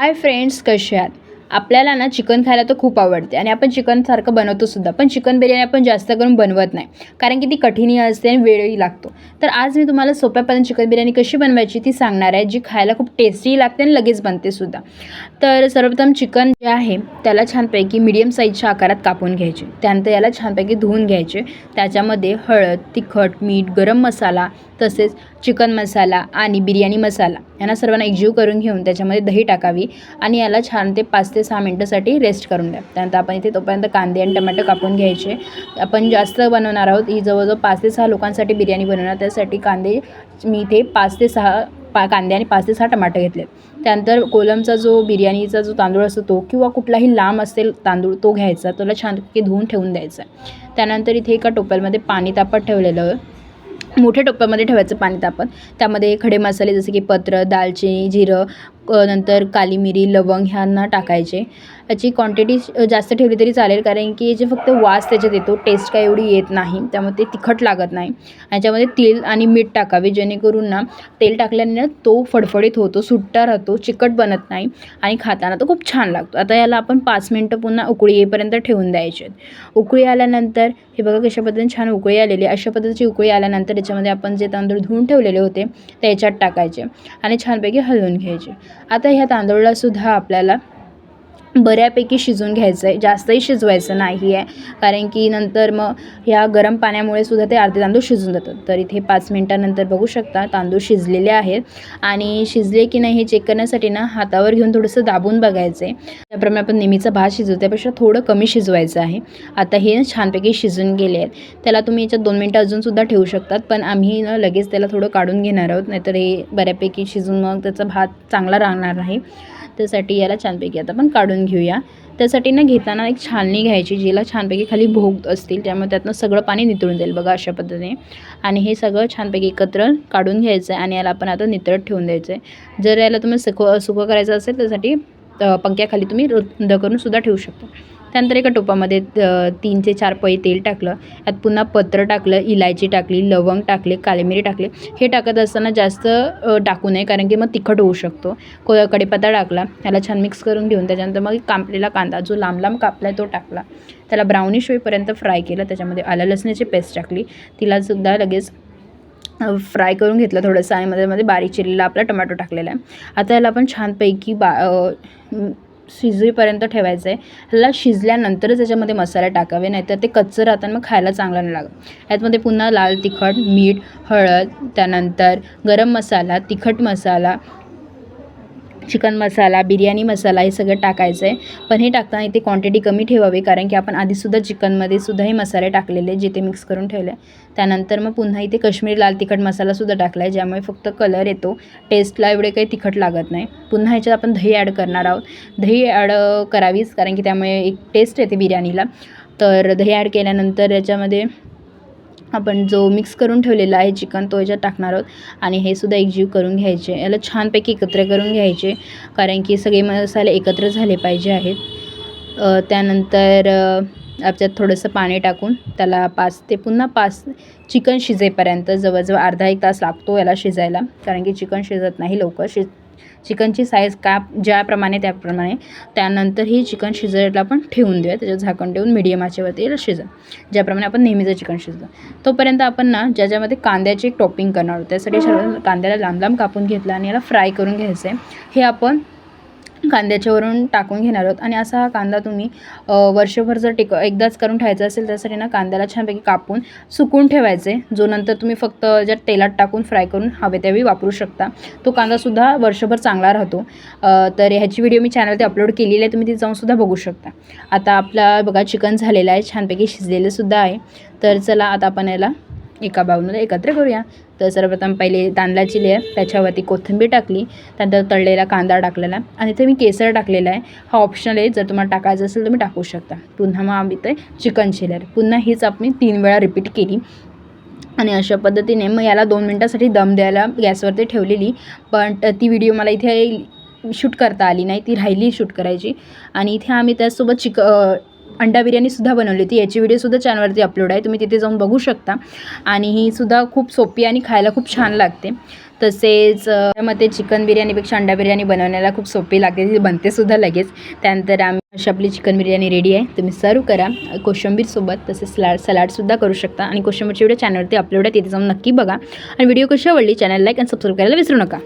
Hi friends कसे आहात? आपल्याला ना चिकन खायला तर खूप आवडते आणि आपण चिकनसारखं बनवतोसुद्धा बनवतो सुद्धा पण चिकन बिर्याणी आपण जास्त करून बनवत नाही कारण की ती कठीणही असते आणि वेळही लागतो. तर आज मी तुम्हाला सोप्या पद्धतीने चिकन बिर्याणी कशी बनवायची ती सांगणार आहे जी खायला खूप टेस्टीही लागते आणि लगेच बनते सुद्धा. तर सर्वप्रथम चिकन जे आहे त्याला छानपैकी मिडियम साईजच्या आकारात कापून घ्यायचे. त्यानंतर याला छानपैकी धुवून घ्यायचे. त्याच्यामध्ये हळद तिखट मीठ गरम मसाला तसेच चिकन मसाला आणि बिर्याणी मसाला यांना सर्वांना एकजीव करून घेऊन त्याच्यामध्ये दही टाकावी आणि याला छान ते पाच ते सहा मिनटासाठी रेस्ट करून द्या. त्यानंतर आपण इथे तोपर्यंत कांदे आणि टमाटो कापून घ्यायचे. आपण जास्त बनवणार आहोत. ही जवळजवळ पाच ते सहा लोकांसाठी बिर्याणी बनवणार. त्यासाठी कांदे मी इथे पाच ते सहा पा कांदे आणि पाच ते सहा टमाटे घेतले त्यानंतर कोलमचा जो बिर्याणीचा जो तांदूळ असतो तो किंवा कुठलाही लांब असेल तांदूळ तो घ्यायचा. त्याला छानपैकी धुवून ठेवून द्यायचा. त्यानंतर इथे एका टोपलमध्ये पाणी तापत ठेवलेलं मोठ्या टोप्यामध्ये ठेवायचं पाणी तापत. त्यामध्ये खडे मसाले जसे की पत्र दालचिनी जिरं नंतर काली मिरी लवंग ह्यांना टाकायचे. याची क्वांटिटी जास्त ठेवली तरी चालेल कारण की याचे फक्त वास त्याच्यात येतो टेस्ट काय एवढी येत नाही त्यामुळे ते तिखट लागत नाही. याच्यामध्ये तेल आणि मीठ टाकावे जेणेकरून ना तेल टाकल्याने ना तो फडफडीत होतो सुट्टा राहतो चिकट बनत नाही आणि खाताना तो खूप छान लागतो. आता याला आपण पाच मिनटं पुन्हा उकळी येईपर्यंत ठेवून द्यायचे उकळी आल्यानंतर हे बघा कशा पद्धतीने छान उकळी आलेली अशा पद्धतीची उकळी आल्यानंतर याच्यामध्ये आपण जे तांदूळ धुवून ठेवलेले होते ते याच्यात टाकायचे आणि छानपैकी हलवून घ्यायचे. आता ह्या तांदूळासुद्धा आपल्याला बऱ्यापैकी शिजून घ्यायचं आहे जास्तही शिजवायचं नाही आहे कारण की नंतर मग ह्या गरम पाण्यामुळे सुद्धा ते अर्धे तांदूळ शिजून जातात. तर इथे पाच मिनटानंतर बघू शकता तांदूळ शिजलेले आहेत. आणि शिजले की नाही हे चेक करण्यासाठी ना हातावर घेऊन थोडंसं दाबून बघायचं आहे त्याप्रमाणे आपण नेहमीचा भात शिजवतो त्यापेक्षा थोडं कमी शिजवायचं आहे. आता हे छानपैकी शिजून गेले आहेत. त्याला तुम्ही याच्यात दोन मिनटं अजूनसुद्धा ठेवू शकतात. पण आम्ही ना लगेच त्याला थोडं काढून घेणार आहोत. नाहीतर हे बऱ्यापैकी शिजून मग त्याचा भात चांगला राहणार नाही. त्यासाठी याला छानपैकी आता आपण काढून घेऊया त्यासाठी ना घेताना एक छाननी घ्यायची जिला छानपैकी खाली भोग असतील त्यामुळे त्यातनं सगळं पाणी नितळून जाईल बघा अशा पद्धतीने आणि हे सगळं छानपैकी एकत्र काढून घ्यायचं आहे आणि याला आपण आता नितळत ठेवून द्यायचं आहे जर याला तुम्ही सुकं सुकं करायचं असेल त्यासाठी पंख्याखाली तुम्ही रुंद करून सुद्धा ठेवू शकता त्यानंतर एका टोपामध्ये तीन ते चार पै तेल टाकलं. यात पुन्हा पत्र टाकलं इलायची टाकली लवंग टाकले काली मिरी टाकले. हे टाकत असताना जास्त टाकू नये कारण की मग तिखट होऊ शकतो. को कढीपत्ता टाकला त्याला छान मिक्स करून घेऊन त्याच्यानंतर मग कापलेला कांदा जो लांब लांब कापला आहे तो टाकला. त्याला ब्राउनिश होईपर्यंत फ्राय केलं त्याच्यामध्ये आलं लसणाची पेस्ट टाकली. तिलासुद्धा लगेच फ्राय करून घेतलं थोडंसं आणि मध्ये मध्ये बारीक चिरलेला आपला टमॅटो टाकलेला आहे. आता याला आपण छानपैकी बा शिजवीपर्यंत शिजेपर्यंत ठेवायचं आहे ह्याला शिजल्यानंतरच त्याच्यामध्ये मसाले टाकावे नाहीतर ते कच्चं राहतात मग खायला चांगलं नाही लागत. यातमध्ये पुन्हा लाल तिखट मीठ हळद त्यानंतर गरम मसाला तिखट मसाला चिकन मसाला बिर्याणी मसाला हे सगळं टाकायचं आहे. पण हे टाकताना इथे क्वांटिटी कमी ठेवावी कारण की आपण आधीसुद्धा चिकनमध्ये सुद्धा हे मसाले टाकलेले जिथे मिक्स करून ठेवले त्यानंतर मग पुन्हा इथे काश्मीरी लाल तिखट मसालासुद्धा टाकला आहे ज्यामुळे फक्त कलर येतो. टेस्टला एवढे काही तिखट लागत नाही. पुन्हा ह्याच्यात आपण दही ॲड करणार आहोत. दही ॲड करावीच कारण की त्यामुळे एक टेस्ट येते बिर्याणीला. तर दही ॲड केल्यानंतर याच्यामध्ये आपण जो मिक्स करून ठेवलेला आहे चिकन तो याच्यात टाकणार आहोत. आणि हे सुद्धा एकजीव करून घ्यायचे. याला छानपैकी एकत्र करून घ्यायचे. कारण की सगळे मसाले एकत्र झाले पाहिजे आहेत. त्यानंतर आपल्यात थोडंसं पाणी टाकून त्याला पाच ते पुन्हा पाच चिकन शिजेपर्यंत जवळजवळ अर्धा एक तास लागतो याला शिजायला. कारण की चिकन शिजत नाही लवकर शिज चिकनची साईज का ज्याप्रमाणे त्याप्रमाणे. त्यानंतर ही चिकन शिजायला आपण ठेवून देऊया. त्याच्यात झाकण ठेवून मिडियम आचेवरती शिजा ज्याप्रमाणे आपण नेहमीचं चिकन शिजलं. तोपर्यंत आपण ना ज्याच्यामध्ये कांद्याची एक टॉपिंग करणार आहोत. त्यासाठी सर्व कांद्याला लांब लांब कापून घेतला आणि याला फ्राय करून घ्यायचं आहे हे आपण कांद्याच्यावरून टाकून घेणार आहोत. आणि असा हा कांदा तुम्ही वर्षभर जर टिक एकदाच करून ठेवायचा असेल त्यासाठी ना कांद्याला छानपैकी कापून सुकून ठेवायचे. जो नंतर तुम्ही फक्त ज्या तेलात टाकून फ्राय करून हवे त्यावेळी वापरू शकता. तो कांदासुद्धा वर्षभर चांगला राहतो. तर ह्याची व्हिडिओ मी चॅनलवरती अपलोड केलेली आहे तुम्ही ती जाऊनसुद्धा बघू शकता. आता आपला बघा चिकन झालेलं आहे छानपैकी शिजलेलंसुद्धा आहे. तर चला आता आपण याला एका बाउलमध्ये एकत्र करूया. तर सर्वप्रथम पहिले तांदळाची लेअर त्याच्यावरती कोथिंबीर टाकली. त्यानंतर तळलेला कांदा टाकलेला. आणि इथे मी केसर टाकलेला आहे. हा ऑप्शनल आहे. जर तुम्हाला टाकायचं असेल तर तुम्ही टाकू शकता. पुन्हा मग आम्ही ते चिकनची लेअर पुन्हा हीच आपण तीन वेळा रिपीट केली. आणि अशा पद्धतीने मग याला दोन मिनटासाठी दम द्यायला गॅसवरती ठेवलेली. पण ती व्हिडिओ मला इथे शूट करता आली नाही. ती राहिली शूट करायची. आणि इथे आम्ही त्यासोबत चिक अंडा बिर्याणीसुद्धा बनवली होती. याची व्हिडिओसुद्धा चॅनलवरती अपलोड आहे. तुम्ही तिथे जाऊन बघू शकता. आणि ही सुद्धा खूप सोपी आणि खायला खूप छान लागते. तसेच मग ते चिकन बिर्याणीपेक्षा अंडा बिर्याणी बनवण्याला खूप सोपी लागते. ती बनतेसुद्धा लगेच. त्यानंतर आम्ही अशी आपली चिकन बिर्याणी रेडी आहे. तुम्ही सर्व करा. कोशिंबीरसोबत तसेच सलाड सलाडसुद्धा करू शकता. आणि कोशिंबीरची व्हिडिओ चॅनलवरती अपलोड आहे. तिथे जाऊन नक्की बघा. आणि व्हिडिओ कशी आवडली? चॅनल लाईक आणि सबस्क्राईब करायला विसरू नका.